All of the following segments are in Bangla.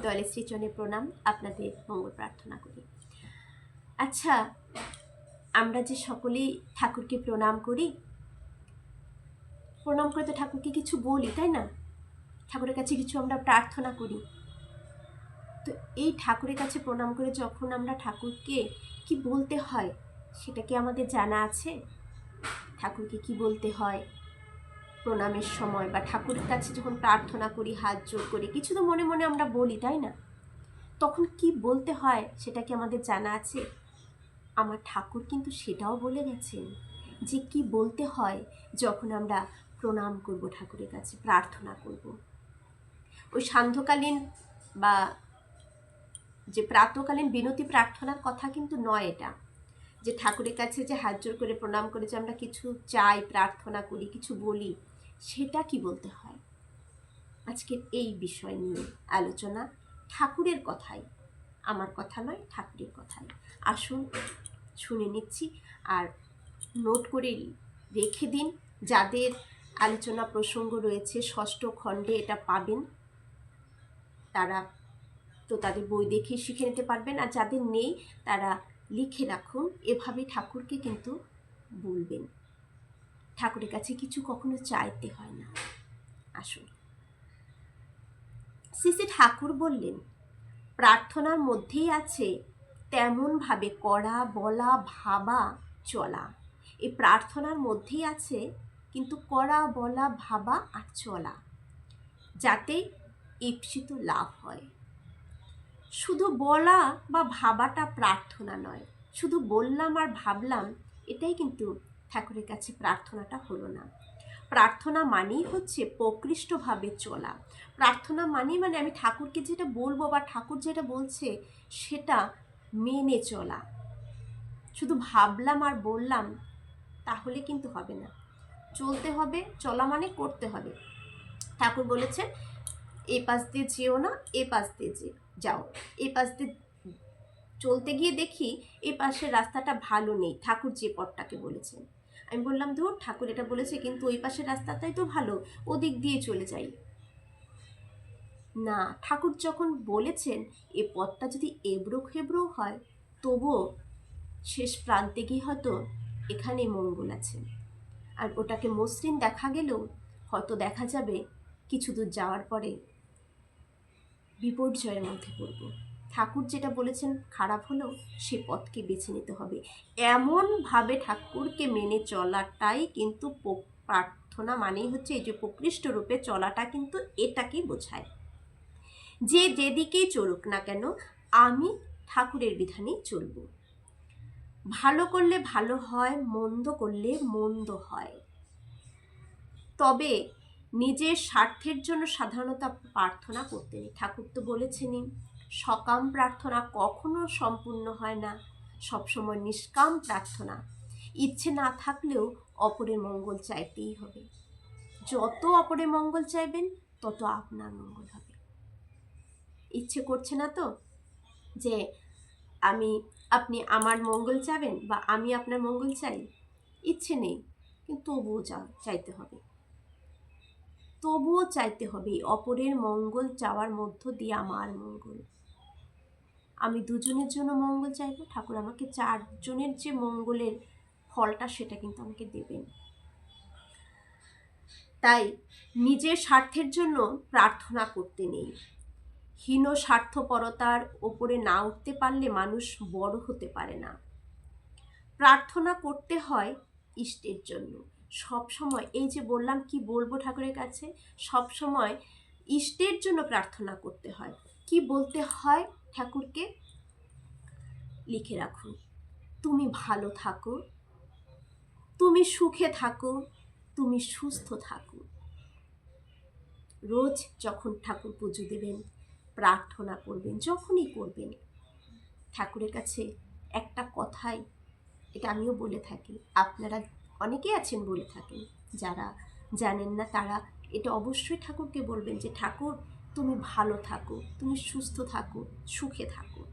দয়ালের শ্রীচরণে প্রণাম, আপনাদের মঙ্গল প্রার্থনা করি। আচ্ছা আমরা যে সকলেই ঠাকুরকে প্রণাম করি, প্রণাম করে তো ঠাকুরকে কিছু বলি, তাই না? ঠাকুরের কাছে কিছু আমরা প্রার্থনা করি। তো এই ঠাকুরের কাছে প্রণাম করে যখন আমরা ঠাকুরকে কি বলতে হয়, সেটা কি আমাদের জানা আছে? ঠাকুরকে কি বলতে হয়? প্রণামের সময় বা ঠাকুরের কাছে যখন প্রার্থনা করি, হাত জোর করি, কিছু তো মনে মনে আমরা বলি, তাই না? তখন কি বলতে হয় সেটা কি আমাদের জানা আছে? আমার ঠাকুর কিন্তু সেটাও বলে গেছেন যে কি বলতে হয় যখন আমরা প্রণাম করব ঠাকুরের কাছে, প্রার্থনা করব। ওই সান্ধ্যকালীন বা যে প্রাতকালীন বিনতি প্রার্থনার কথা কিন্তু নয় এটা। যে ঠাকুরের কাছে যে হাত করে প্রণাম করে যে আমরা কিছু চাই, প্রার্থনা করি, কিছু বলি সেটা কি বলতে হয়? আজকের এই বিষয় নিয়ে আলোচনা ঠাকুরের কথাই। আমার কথা নয়, ঠাকুরের কথাই। আসুন, শুনে নিচ্ছি আর নোট করে রেখে দিন। যাদের আলোচনা প্রসঙ্গ রয়েছে, ষষ্ঠ খণ্ডে এটা পাবেন। তারা তো তাদের বই দেখে শিখে নিতে পারবেন। আর যাদের নেই, তারা লিখে রাখুন। এভাবে ঠাকুরকে কিন্তু বলবেন। ঠাকুরের কাছে কিছু কখনো চাইতে হয় না। আসুন। শ্রী ঠাকুর বললেন, প্রার্থনার মধ্যেই আছে তেমনভাবে করা বলা, ভাবা, চলা। এই প্রার্থনার মধ্যেই আছে কিন্তু করা বলা, ভাবা আর চলা, যাতে ঈপ্সিত লাভ হয়। শুধু বলা বা ভাবাটা প্রার্থনা নয়, শুধু বললাম আর ভাবলাম, এটাই কিন্তু ঠাকুরের কাছে প্রার্থনাটা হলো না। প্রার্থনা মানেই হচ্ছে প্রকৃষ্টভাবে চলা। প্রার্থনা মানেই মানে আমি ঠাকুরকে যেটা বলব বা ঠাকুর যেটা বলছে সেটা মেনে চলা। শুধু ভাবলাম আর বললাম তাহলে কিন্তু হবে না। চলতে হবে, চলা মানে করতে হবে। ঠাকুর বলেছেন, এ পাশ দিয়ে যেও না, এ পাশ দিয়ে যে, যাও। এ পাশ দিয়ে চলতে গিয়ে দেখি এ পাশের রাস্তাটা ভালো নেই। ঠাকুর যে পথটাকে বলেছেন। আমি বললাম, ধর, ঠাকুর এটা বলেছে, কিন্তু ওই পাশের রাস্তাটাই তো ভালো, ওদিক দিয়ে চলে যাই। না, ঠাকুর যখন বলেছেন, এ পথটা যদি এবড়ো খেবড়ো হয়, তবুও শেষ প্রান্তে গিয়ে হয়তো এখানে মঙ্গল আছে। আর ওটাকে মসৃণ দেখা গেলেও হয়তো দেখা যাবে, কিছু দূর যাওয়ার পরে বিপর্যয়ের মধ্যে পড়ব। ঠাকুর যেটা বলেছেন খারাপ হলেও সে পথকে বেছে নিতে হবে। এমনভাবে ঠাকুরকে মেনে চলাটাই কিন্তু প্রার্থনা মানেই হচ্ছে এই যে প্রকৃষ্ট রূপে চলাটা কিন্তু এটাকেই বোঝায়। যে যেদিকেই চলুক না কেন, আমি ঠাকুরের বিধানেই চলব। ভালো করলে ভালো হয়, মন্দ করলে মন্দ হয়। তবে নিজের স্বার্থের জন্য সাধারণত প্রার্থনা করতে নেই। ঠাকুর তো বলেছেনই সকাম প্রার্থনা কখনো সম্পূর্ণ হয় না, সবসময় নিষ্কাম প্রার্থনা। ইচ্ছে না থাকলেও অপরের মঙ্গল চাইতেই হবে। যত অপরের মঙ্গল চাইবেন, তত আপনার মঙ্গল হবে। ইচ্ছে করছে না তো যে আমি, আপনি আমার মঙ্গল চাবেন বা আমি আপনার মঙ্গল চাই? ইচ্ছে নেই, কিন্তু তবুও চাইতে হবে। তবুও চাইতে হবে, অপরের মঙ্গল চাওয়ার মধ্য দিয়ে আমার মঙ্গল। আমি দুজনের জন্য মঙ্গল চাইব। ঠাকুর আমাকে চারজনের যে মঙ্গলের ফলটা সেটা কিন্তু আমাকে দেবেন। তাই নিজের স্বার্থের জন্য প্রার্থনা করতে নেই। হীন স্বার্থপরতার ওপরে না উঠতে পারলে মানুষ বড় হতে পারে না। প্রার্থনা করতে হয় ইষ্টের জন্য। সব সময়, এই যে বললাম কি বলব ঠাকুরের কাছে, সব সময় ইষ্টের জন্য প্রার্থনা করতে হয়। কি বলতে হয়? ঠাকুরকে লিখে রাখুন তুমি ভালো থাকো। তুমি সুখে থাকো। তুমি সুস্থ থাকো। রোজ যখন ঠাকুর পুজো দেবেন, প্রার্থনা করবেন, যখনই করবেন, ঠাকুরের কাছে একটা কথাই, এটা আমিও বলে থাকি, আপনারা অনেকেই আছেন বলে থাকেন, যারা জানেন না তারা, এটা অবশ্যই ঠাকুরকে বলবেন যে, ঠাকুর তুমি ভালো থাকো, তুমি সুস্থ থাকো, সুখে থাকো।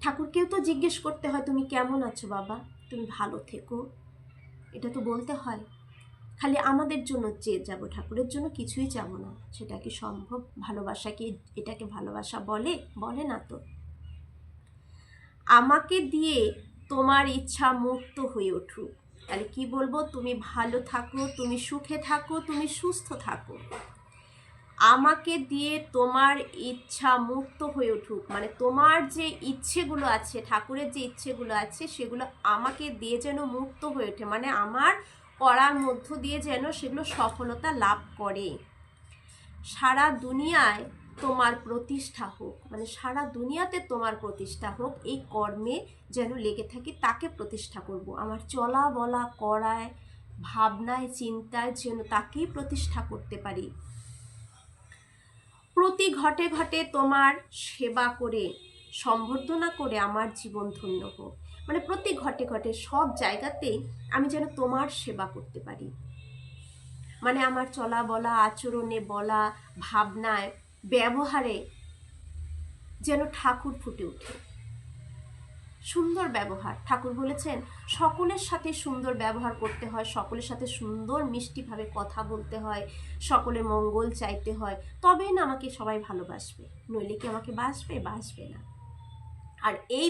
ঠাকুরকেও তো জিজ্ঞেস করতে হয়, তুমি কেমন আছো বাবা? তুমি ভালো থেকো? এটা তো বলতে হয়। খালি আমাদের জন্য চেয়ে যাব ঠাকুরের জন্য কিছুই যাব না। সেটা কি সম্ভব? ভালোবাসা কি এটাকে ভালোবাসা বলে? বলে না তো। আমাকে দিয়ে তোমার ইচ্ছা মুক্ত হয়ে উঠুক। তাহলে কি বলব? তুমি ভালো থাকো, তুমি সুখে থাকো, তুমি সুস্থ থাকো। আমাকে দিয়ে তোমার ইচ্ছা মুক্ত হয়ে উঠুক। মানে তোমার যে ইচ্ছেগুলো আছে, ঠাকুরের যে ইচ্ছেগুলো আছে, সেগুলো আমাকে দিয়ে যেন মুক্ত হয়ে ওঠে। মানে আমার করার মধ্য দিয়ে যেন সেগুলো সফলতা লাভ করে। সারা দুনিয়ায় তোমার প্রতিষ্ঠা হোক মানে সারা দুনিয়াতে তোমার প্রতিষ্ঠা হোক, এই কর্মে যেন লেগে থাকি, তাকে প্রতিষ্ঠা করব। আমার চলা বলা, করায়, ভাবনায়, চিন্তায় যেন তাকেই প্রতিষ্ঠা করতে পারি। প্রতি ঘটে ঘটে তোমার সেবা করে, সম্বর্ধনা করে আমার জীবন ধন্য হোক। মানে প্রতি ঘটে ঘটে সব জায়গাতেই আমি যেন তোমার সেবা করতে পারি। মানে আমার চলা বলা, আচরণে বলা, ভাবনায়, ব্যবহারে যেন ঠাকুর ফুটে ওঠে। সুন্দর ব্যবহার। ঠাকুর বলেছেন, সকলের সাথে সুন্দর ব্যবহার করতে হয়, সকলের সাথে সুন্দর মিষ্টিভাবে কথা বলতে হয়, সকলের মঙ্গল চাইতে হয়। তবেই না আমাকে সবাই ভালোবাসবে, নইলে কি আমাকে বাসবে বাসবে না। আর এই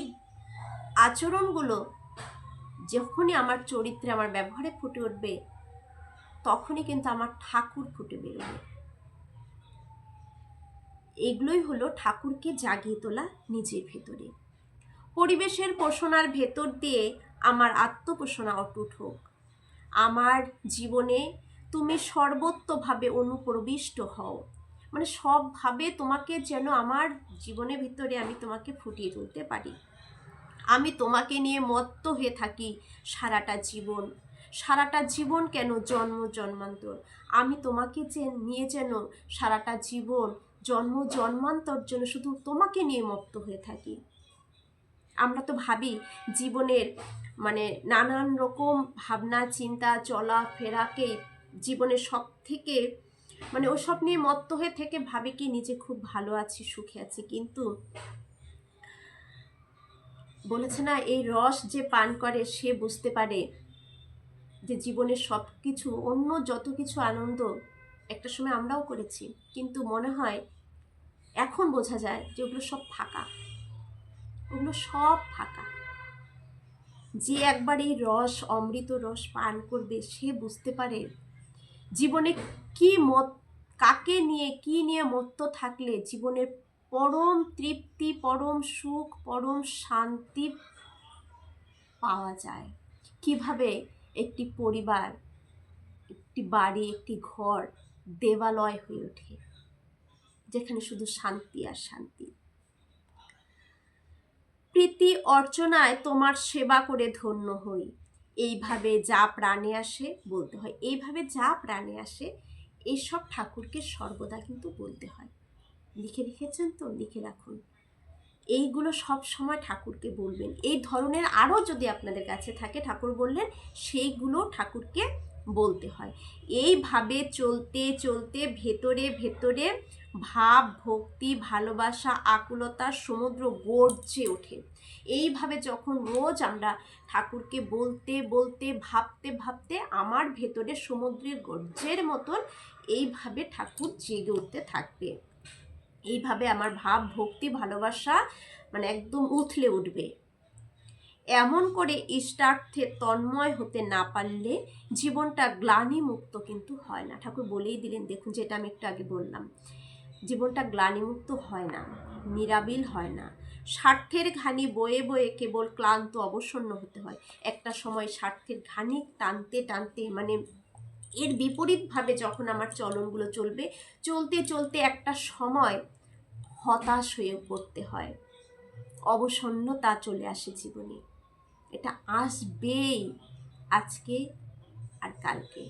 আচরণগুলো যখনই আমার চরিত্রে, আমার ব্যবহারে ফুটে উঠবে, তখনই কিন্তু আমার ঠাকুর ফুটে বেরোবে। এগুলোই হলো ঠাকুরকে জাগিয়ে তোলা নিজের ভেতরে। পরিবেশের পোষণার ভেতর দিয়ে আমার আত্মপোষণা অটুট হোক। আমার জীবনে তুমি সর্বত্রভাবে অনুপ্রবিষ্ট হও। মানে সবভাবে তোমাকে যেন আমার জীবনের ভিতরে আমি তোমাকে ফুটিয়ে তুলতে পারি। আমি তোমাকে নিয়ে মত্ত হয়ে থাকি সারাটা জীবন। সারাটা জীবন কেন জন্ম, জন্মান্তর? আমি তোমাকে যে নিয়ে যেন সারাটা জীবন জন্ম, জন্মান্তর জন্য শুধু তোমাকে নিয়ে মত্ত হয়ে থাকি। আমরা তো ভাবি জীবনের মানে নানান রকম ভাবনা, চিন্তা, চলা ফেরাকে জীবনের সব থেকে মানে ওসব নিয়ে মত্ত হয়ে থেকে ভাবে কি নিজে খুব ভালো আছি, সুখে আছি। কিন্তু বলেছে না, এই রস যে পান করে সে বুঝতে পারে যে জীবনের সব কিছু অন্য যত কিছু আনন্দ একটা সময় আমরাও করেছি। কিন্তু মনে হয় এখন বোঝা যায় যে ওগুলো সব ফাঁকা। ওগুলো সব ফাঁকা। যে একবার এই রস, অমৃত রস পান করবে, সে বুঝতে পারে জীবনে কি মত, কাকে নিয়ে, কি নিয়ে মত্ত থাকলে জীবনের পরম তৃপ্তি, পরম সুখ, পরম শান্তি পাওয়া যায়। কীভাবে একটি পরিবার, একটি বাড়ি, একটি ঘর, দেবালয় হয়ে ওঠে? যেখানে শুধু শান্তি আর শান্তি। প্রীতি অর্চনায় তোমার সেবা করে ধন্য হই। এইভাবে যা প্রাণে আসে বলতে হয়। এইভাবে যা প্রাণে আসে এইসব ঠাকুরকে সর্বদা কিন্তু বলতে হয়। লিখে রেখেছেন তো? লিখে রাখুন। এইগুলো সব সময় ঠাকুরকে বলবেন। এই ধরনের আরও যদি আপনাদের কাছে থাকে, ঠাকুর বললেন, সেইগুলো ঠাকুরকে বলতে হয়। এইভাবে চলতে চলতে, ভেতরে ভেতরে ভাব, ভক্তি, ভালোবাসা আকুলতার সমুদ্র গর্জে ওঠে। এইভাবে যখন রোজ আমরা ঠাকুরকে বলতে বলতে, ভাবতে ভাবতে আমার ভেতরে সমুদ্রের গর্জের মতন এইভাবে ঠাকুর জেগে উঠতে থাকবে। এইভাবে আমার ভাব, ভক্তি, ভালোবাসা মানে একদম উথলে উঠবে। এমন করে ইষ্টার্থে তন্ময় হতে না পারলে জীবনটা গ্লানিমুক্ত কিন্তু হয় না। ঠাকুর বলেই দিলেন, দেখুন যেটা আমি একটু আগে বললাম। জীবনটা গ্লানিমুক্ত হয় না, নিরাবিল হয় না। স্বার্থের ঘানি বয়ে বয়ে কেবল ক্লান্ত, অবসন্ন হতে হয়। একটা সময় স্বার্থের ঘানি টানতে টানতে মানে এর বিপরীতভাবে যখন আমার চলনগুলো চলবে, চলতে চলতে একটা সময় হতাশ হয়ে পড়তে হয়। অবসন্নতা চলে আসে জীবনে। এটা আসবেই আজকে আর কালকে।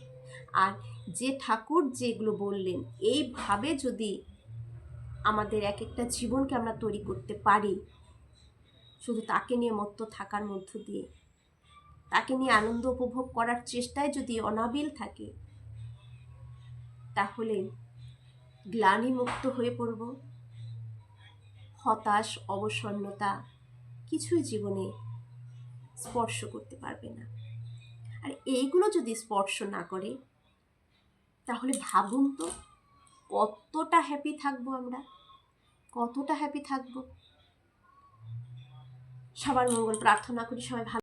আর যে ঠাকুর যেগুলো বললেন, এইভাবে যদি আমাদের এক একটা জীবনকে আমরা তৈরি করতে পারি। শুধু তাকে নিয়ে মত্ত থাকার মধ্য দিয়ে। তাকে নিয়ে আনন্দ উপভোগ করার চেষ্টায় যদি অনাবিল থাকে, তাহলে গ্লানিমুক্ত হয়ে পড়ব। হতাশ, অবসন্নতা কিছুই জীবনে স্পর্শ করতে পারবে না। আর এইগুলো যদি স্পর্শ না করে, তাহলে ভাবুন তো, কতটা হ্যাপি থাকব আমরা। কতটা হ্যাপি থাকব? সবার মঙ্গল প্রার্থনা করি সবাই ভালো